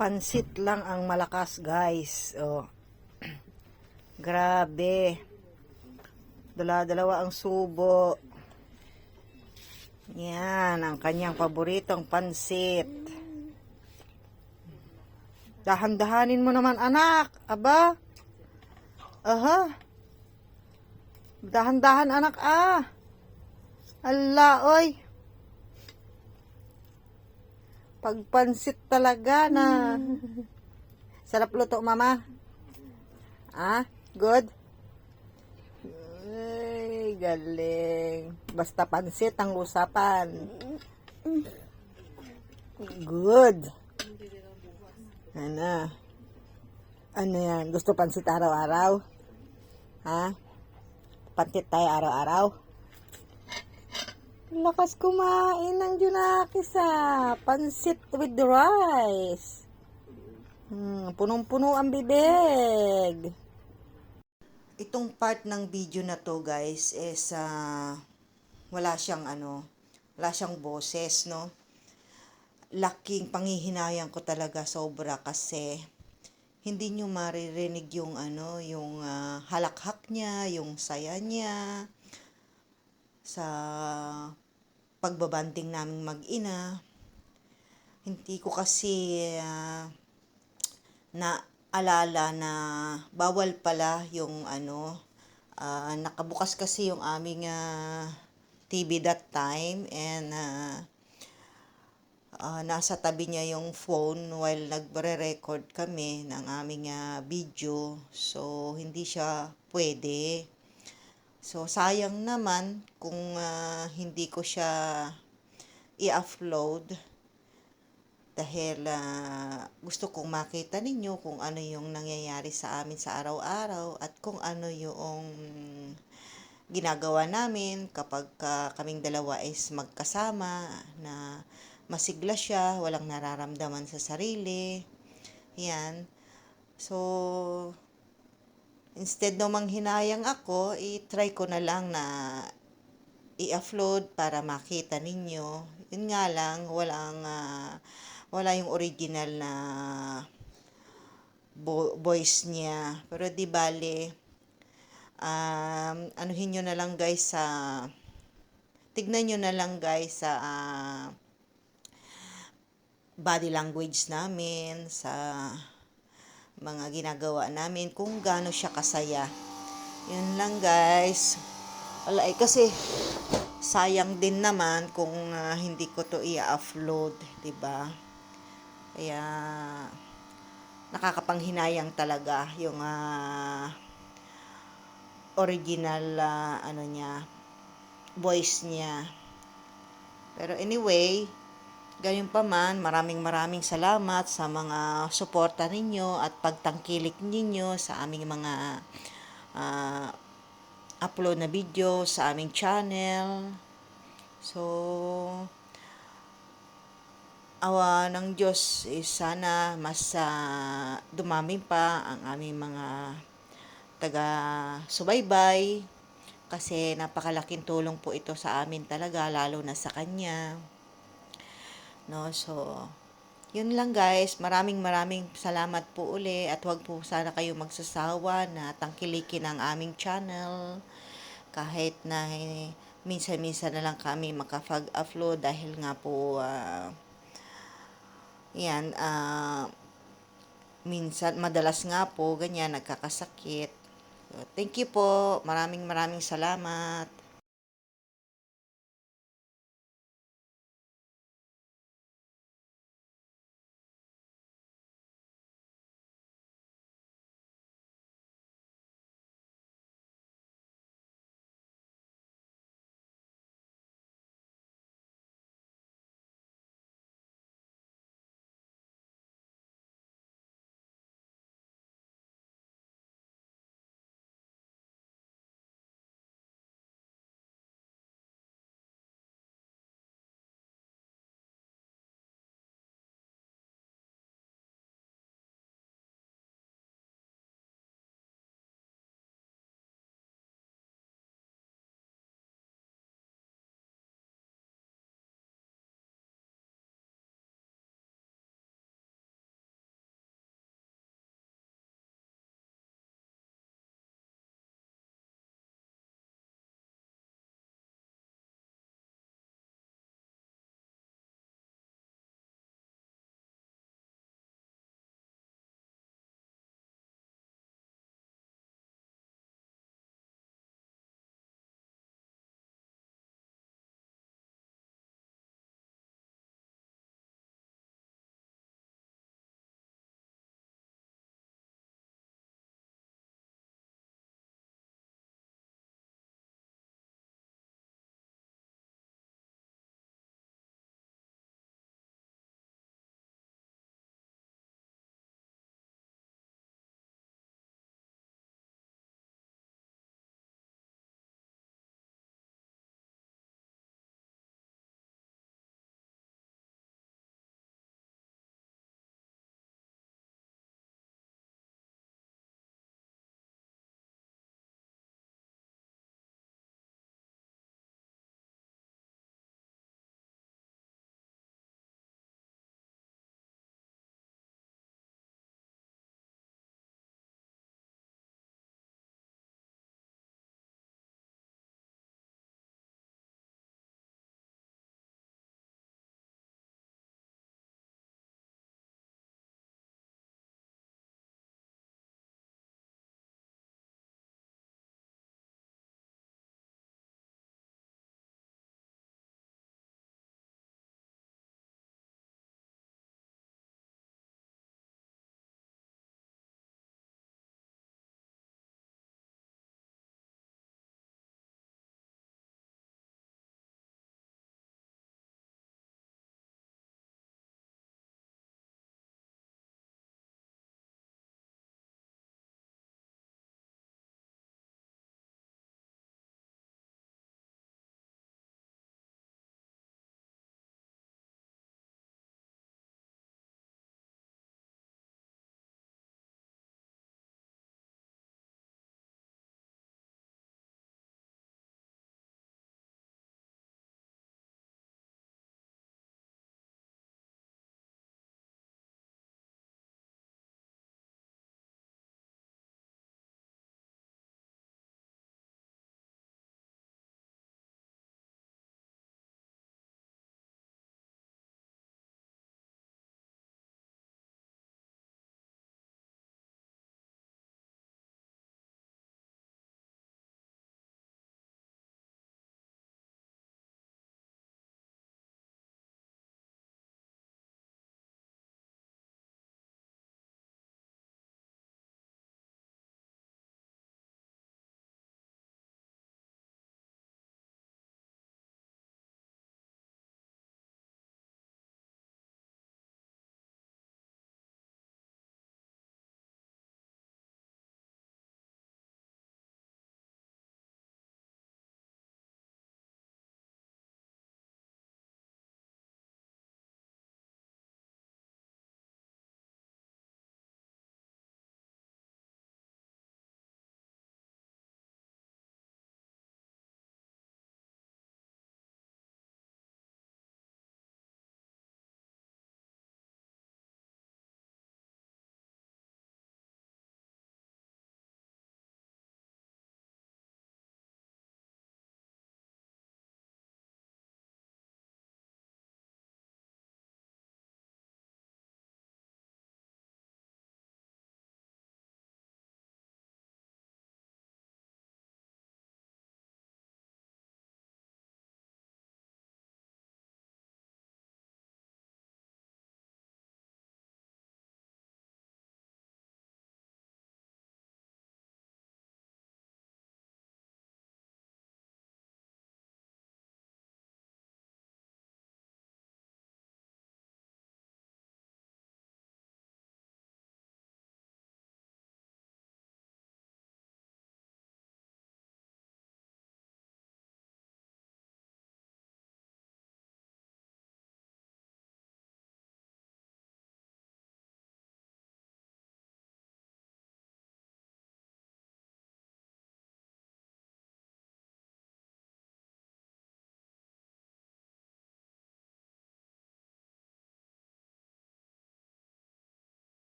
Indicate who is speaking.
Speaker 1: Pansit lang ang malakas, guys. Oh. Grabe. Dala-dalawa ang subo. Yan, ang kanyang paboritong pansit. Dahan-dahanin mo naman, anak. Aba. Aha. Dahan-dahan, anak, ah. Ala, oy. Pagpansit talaga na. Sarap luto, mama. Ah, good? Ay, galing. Basta pansit ang usapan. Good. Ano? Ano yan? Gusto pansit araw-araw? Ha? Pansit tayo araw-araw? Lakas kumain ng Junakis ah. Pansit with rice. Hmm, punong-puno ang bibig. Itong part ng video na to guys is ah, wala siyang ano, wala siyang boses, no? Laking panghihinayang ko talaga sobra kasi hindi nyo maririnig yung ano, yung ah, halakhak niya, yung saya niya sa pagbabanding naming mag-ina. Hindi ko kasi ah, naalala na bawal pala yung ano, ah, nakabukas kasi yung aming ah, TV that time and ah, ah, nasa tabi niya yung phone while nagre-record kami ng aming ah, video. So, hindi siya pwede. So, sayang naman kung ah, hindi ko siya i-upload dahil ah, gusto kong makita ninyo kung ano yung nangyayari sa amin sa araw-araw at kung ano yung ginagawa namin kapag ka kaming dalawa is magkasama na masigla siya, walang nararamdaman sa sarili. Yan. So, instead na manghinayang ako, i-try ko na lang na i-upload para makita ninyo. Yun nga lang, walang, ah, wala yung original na vo- voice niya. Pero di bale, um, anuhin nyo na lang guys sa, tignan nyo na lang guys sa ah, body language namin, sa mga ginagawa namin, kung gaano siya kasaya. Yun lang guys. Wala eh, kasi sayang din naman kung ah, hindi ko to i-upload, 'di ba? Kaya nakakapanghinayang talaga yung ah, original ah, ano niya, voice niya. Pero anyway, Gayun pa man, maraming maraming salamat sa mga suporta ninyo at pagtangkilik ninyo sa aming mga ah, upload na video sa aming channel. So, awa ng Diyos is sana mas ah, dumami pa ang aming mga taga subaybay kasi napakalaking tulong po ito sa amin talaga lalo na sa kanya. No, so yun lang guys. Maraming maraming salamat po uli at huwag po sana kayo magsasawa na tangkilikin ang aming channel kahit na eh, minsan-minsan na lang kami makapag-upload dahil nga po ah, yan ah, minsan madalas nga po ganyan nagkakasakit. So, thank you po. Maraming maraming salamat.